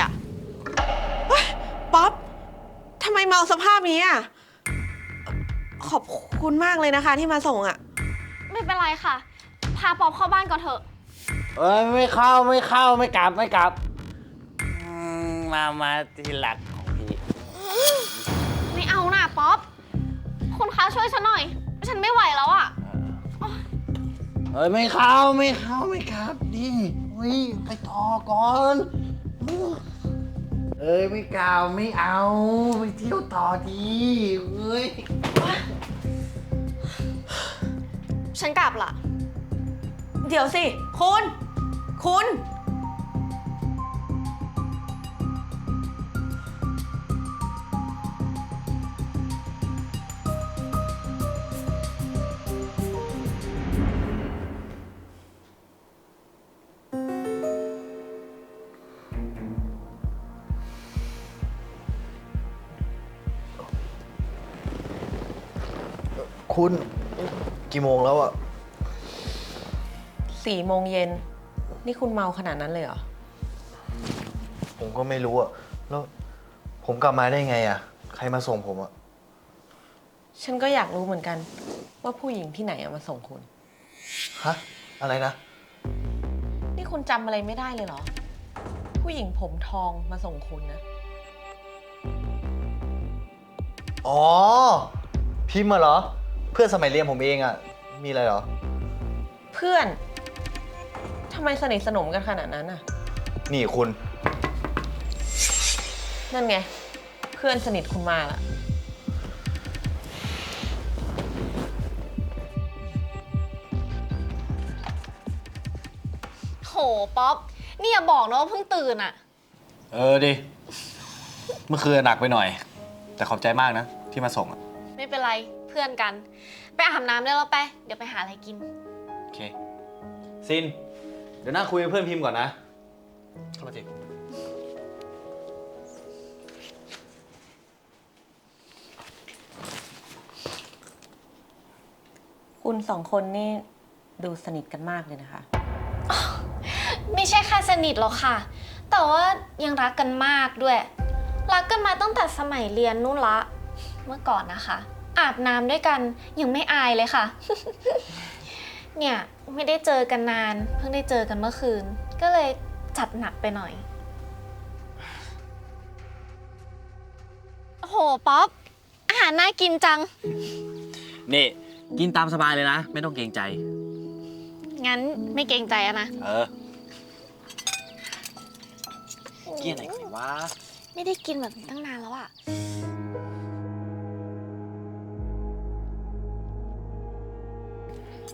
อะเฮ้ยป๊อปทำไมเมาสภาพนี้อะ ขอบคุณมากเลยนะคะที่มาส่งอะ ไม่เป็นไรค่ะ พาป๊อปเข้าบ้านก่อนเถอะ เอ้ยไม่เข้าไม่เข้าไม่กลับไม่กลับอืมมามาที่หลักของพี่ ไม่เอาน่ะป๊อป คุณคะช่วยฉันหน่อย ฉันไม่ไหวแล้วอะ เอ้ยไม่เข้าไม่เข้าไม่กลับดิวิไปต่อก่อน เอ้ยไม่กล่าวไม่เอาไปเที่ยวต่อดีเอ้ยฉันกลับละเดี๋ยวสิ คุณ คุณ คุณ กี่โมงแล้วอะสี่โมงเย็น นี่คุณเมาขนาดนั้นเลยเหรอ ผมก็ไม่รู้อะแล้ว ผมกลับมาได้ไงอะใครมาส่งผมอะฉันก็อยากรู้เหมือนกัน ว่าผู้หญิงที่ไหนเอามาส่งคุณ ฮะ อะไรนะ นี่คุณจำอะไรไม่ได้เลยเหรอ ผู้หญิงผมทองมาส่งคุณนะ อ๋อ พิมพ์มาเหรอ เพื่อนสมัยเรียนผมเองอะมีอะไรเหรอ เพื่อนทำไมสนิทสนมกันขนาดนั้นน่ะ นี่คุณ นั่นไง เพื่อนสนิทคุณมาละโหป๊อปนี่อย่าบอกนะว่าเพิ่งตื่นอะเออดิ เมื่อคืนหนักไปหน่อย แต่ขอบใจมากนะ ที่มาส่งอะ ไม่เป็นไรเพื่อนกัน ไปอาบน้ำได้แล้วไป เดี๋ยวไปหาอะไรกิน โอเค ซิน เดี๋ยวนั่งคุยกับเพื่อนพิมพ์ก่อนนะ เข้ามาสิคุณสองคนนี่ดูสนิทกันมากเลยนะคะ ไม่ใช่แค่สนิทหรอกค่ะ แต่ว่ายังรักกันมากด้วย รักกันมาตั้งแต่สมัยเรียนนู่นละ เมื่อก่อนนะคะ อาบน้ำด้วยกันยังไม่อายเลยค่ะ เนี่ยไม่ได้เจอกันนาน เพิ่งได้เจอกันเมื่อคืน ก็เลยจัดหนักไปหน่อย โอ้โห ป๊อป อาหารน่ากินจัง นี่ กินตามสบายเลยนะ ไม่ต้องเกรงใจ งั้นไม่เกรงใจอะนะ เออเกี้ยไหนกันวะ ไม่ได้กินแบบนี้ตั้งนานแล้วอะ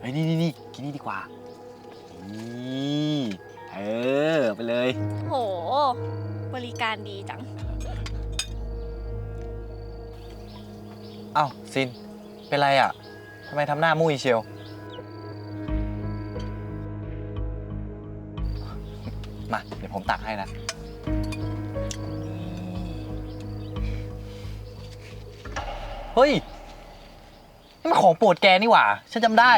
ฮ้ยนี่นี่นี่กินนี่ดีกว่า นี่เออเอาไปเลย โห บริการดีจังเอ้าซิน เป็นไรอะทำไมทำหน้ามุ้ยเชียว มา เดี๋ยวผมตักให้นะ เฮ้ย นี่มันของโปรดแกนี่หว่า ฉันจำได้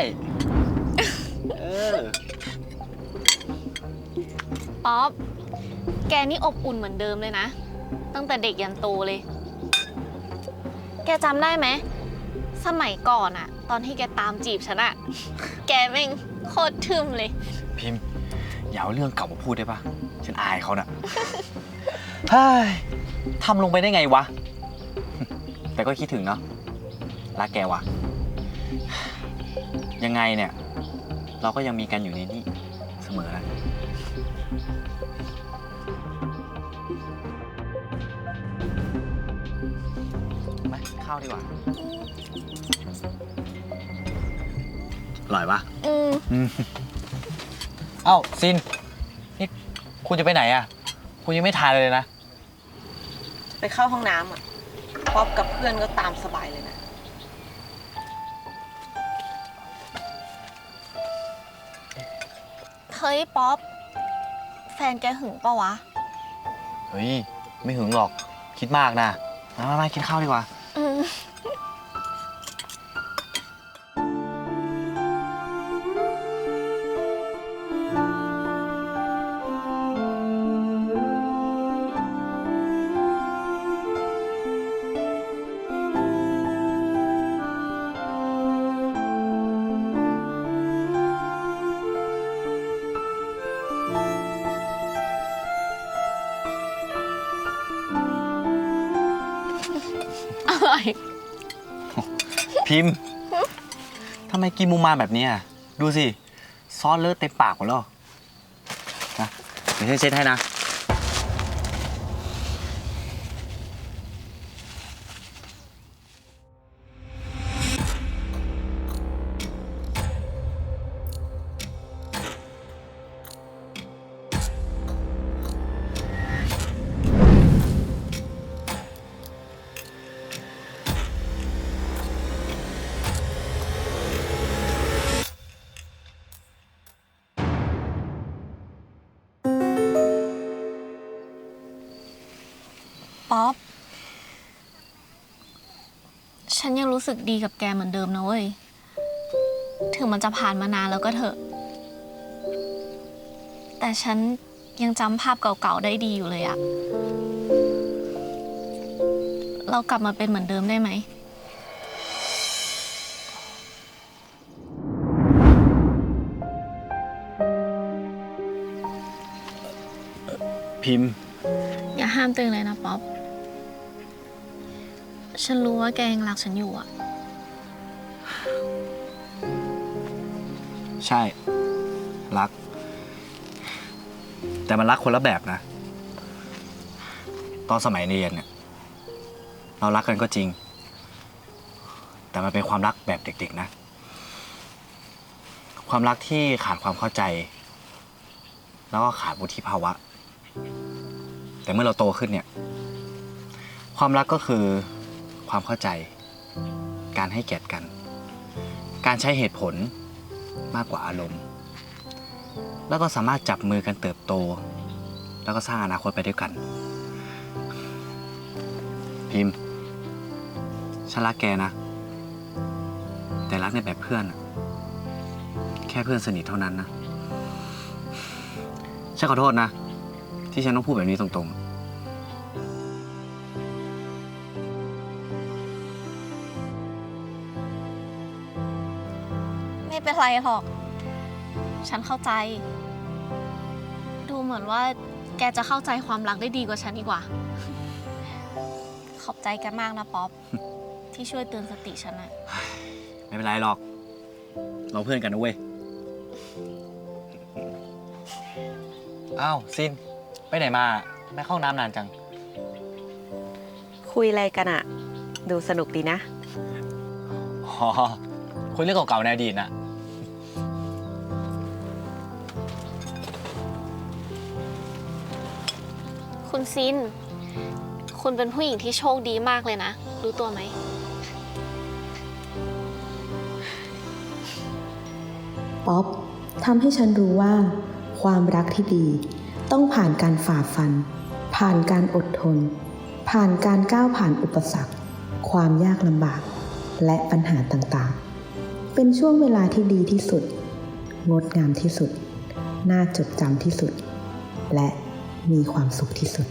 แกนี่อบอุ่นเหมือนเดิมเลยนะ ตั้งแต่เด็กยันโตเลย แกจำได้ไหม สมัยก่อนอะตอนที่แกตามจีบฉันอะแกแม่งโคตรทึมเลย พิมพ์อย่าเอาเรื่องเก่ามาพูดได้ปะฉันอายเขาน่ะ เฮ้ยทำลงไปได้ไงวะ แต่ก็คิดถึงเนาะรักแกวะยังไงเนี่ย เราก็ยังมีกันอยู่ในนี้เสมอนะ ข้าวดีกว่าอร่อยปะอืมอืมเอ้าซิน นี่คุณจะไปไหนอะ คุณยังไม่ทานเลยนะ ไปเข้าห้องน้ำอะป๊อปกับเพื่อนก็ตามสบายเลยนะ เฮ้ยป๊อป แฟนแกหึงปะวะ เฮ้ย ไม่หึงหรอก คิดมากนะ มามามากินข้าวดีกว่า พิมพ์ทำไมกินมูมามแบบนี้ยดูสิ ซอสเลอะเต็มปากหมดแล้วนะเดี๋ยวฉันเช็ดให้นะ ฉันยังรู้สึกดีกับแกเหมือนเดิมนะเว้ย ถึงมันจะผ่านมานานแล้วก็เถอะ แต่ฉันยังจำภาพเก่าๆได้ดีอยู่เลยอะ เรากลับมาเป็นเหมือนเดิมได้ไหม พิมพ์ อย่าห้ามตัวเองเลยนะป๊อป ฉันรู้ว่าแกยังรักฉันอยู่อะใช่ รัก แต่มันรักคนละแบบนะ ตอนสมัยเรียนเนี่ย เรารักกันก็จริง แต่มันเป็นความรักแบบเด็ก ๆ นะ ความรักที่ขาดความเข้าใจ แล้วก็ขาดวุฒิภาวะ แต่เมื่อเราโตขึ้นเนี่ย ความรักก็คือ ความเข้าใจ การให้เกียรติกัน การใช้เหตุผลมากกว่าอารมณ์ แล้วก็สามารถจับมือกันเติบโต แล้วก็สร้างอนาคตไปด้วยกัน พิมพ์ฉันรักแกนะ แต่รักในแบบเพื่อน แค่เพื่อนสนิทเท่านั้นนะฉันขอโทษนะ ที่ฉันต้องพูดแบบนี้ตรงๆ เป็นไรหรอก ฉันเข้าใจ ดูเหมือนว่าแกจะเข้าใจความรักได้ดีกว่าฉันดีกว่า ขอบใจแกันมากนะป๊อป ที่ช่วยเตือนสติฉันอะไม่เป็นไรหรอก เราเพื่อนกันนะเว้ย อ้าวซิน ไปไหนมาไม่เข้าห้องน้ำนานจัง คุยอะไรกันอะดูสนุกดีนะ อ๋อคุยเรื่องเก่าๆในอดีตนะ คุณซิน คุณเป็นผู้หญิงที่โชคดีมากเลยนะ รู้ตัวไหม ป๊อปทำให้ฉันรู้ว่า ความรักที่ดี ต้องผ่านการฝ่าฟัน ผ่านการอดทน ผ่านการก้าวผ่านอุปสรรค ความยากลำบาก และปัญหาต่างๆ เป็นช่วงเวลาที่ดีที่สุด งดงามที่สุด น่าจดจำที่สุด และมีความสุขที่สุด